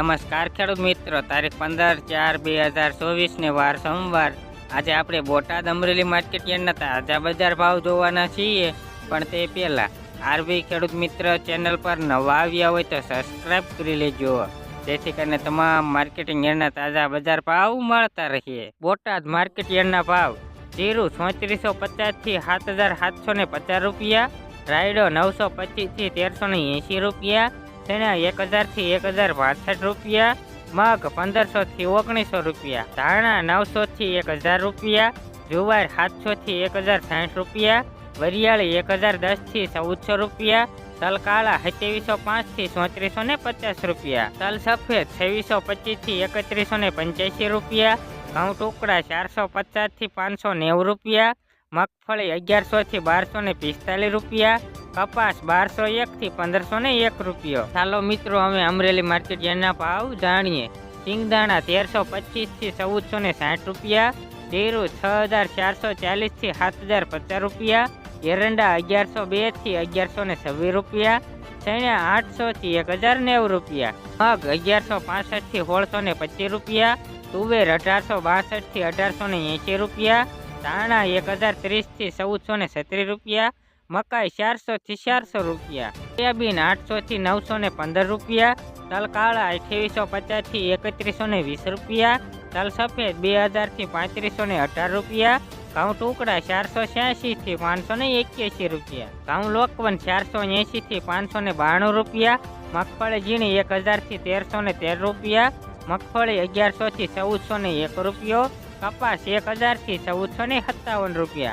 નમસ્કાર ખેડૂત મિત્રો, તારીખ પંદર ચાર બે હજાર ચોવીસને વાર સોમવાર. આજે આપણે બોટાદ અમરેલી માર્કેટ યાર્ડના તાજા બજાર ભાવ જોવાના છીએ, પણ તે પહેલા આરબી ખેડૂત મિત્ર ચેનલ પર નવા આવ્યા હોય તો સબસ્ક્રાઇબ કરી લેજો. જેથી કરીને તમામ માર્કેટિંગ યાર્ડના તાજા બજાર ભાવ મળતા રહીએ. બોટાદ માર્કેટ યાર્ડના ભાવ જીરું ચોત્રીસો પચાસથી સાત હજાર સાતસો પચાસ રૂપિયા, રાયડો નવસો પચીસથી તેરસો ને એંશી રૂપિયા ચણા એક હજારથી એક હજાર પાસઠ રૂપિયા, મગ પંદરસોથી ઓગણીસો રૂપિયા, ધાણા નવસોથી એક હજાર રૂપિયા, જુવાર સાતસોથી એક હજાર સાઠ રૂપિયા, વરિયાળી એક હજાર દસથી ચૌદસો રૂપિયા તલ કાળા સત્યાવીસો પાંચથી ચોત્રીસો ને પચાસ રૂપિયા તલ સફેદ છવ્વીસો પચીસથી એકત્રીસો ને પંચ્યાસી રૂપિયા, ઘઉં ટુકડા ચારસો પચાસથી પાંચસો નેવું રૂપિયા, મગફળી અગિયારસોથી બારસો ને પિસ્તાલીસ રૂપિયા કપાસ બારસો એકથી પંદરસો ને એક રૂપિયો. ચાલો મિત્રો અમે અમરેલી માર્કેટ યાર્ડના ભાવ જાણીએ. સિંગદાણા તેરસો પચીસથી ચૌદસો ને સાઠ રૂપિયા જીરું છ હજાર ચારસો ચાલીસથી સાત હજાર પચાસ રૂપિયા, એરંડા અગિયારસો બેથી અગિયારસો ને છવ્વીસ રૂપિયા, ચણા આઠસોથી એક હજાર નેવું રૂપિયા, મગ અગિયારસો પાસઠથી સોળસો ને પચીસ રૂપિયા, તુવેર અઢારસો બાસઠથી અઢારસો ને એંશી રૂપિયા, ધાણા એક હજાર ત્રીસથી ચૌદસો ને છત્રીસ રૂપિયા મકાઈ ચારસોથી ચારસો રૂપિયા, સોયાબીન આઠસોથી નવસો ને પંદર રૂપિયા તલ કાળા અઠ્યાવીસો પચાસથી એકત્રીસો ને વીસ રૂપિયા તલ સફેદ બે હજારથી પાંત્રીસો ને અઢાર રૂપિયા, ઘઉં ટુકડા ચારસો છ્યાસીથી પાંચસો ને એક્યાસી રૂપિયા, ઘઉં લોકવન ચારસો એંશીથી પાંચસો ને બાણું રૂપિયા, મગફળી ઝીણી એક હજારથી તેરસો ને તેર રૂપિયા, મગફળી અગિયારસોથી ચૌદસો ને એક રૂપિયો, કપાસ એક હજારથી ચૌદસો ને સત્તાવન રૂપિયા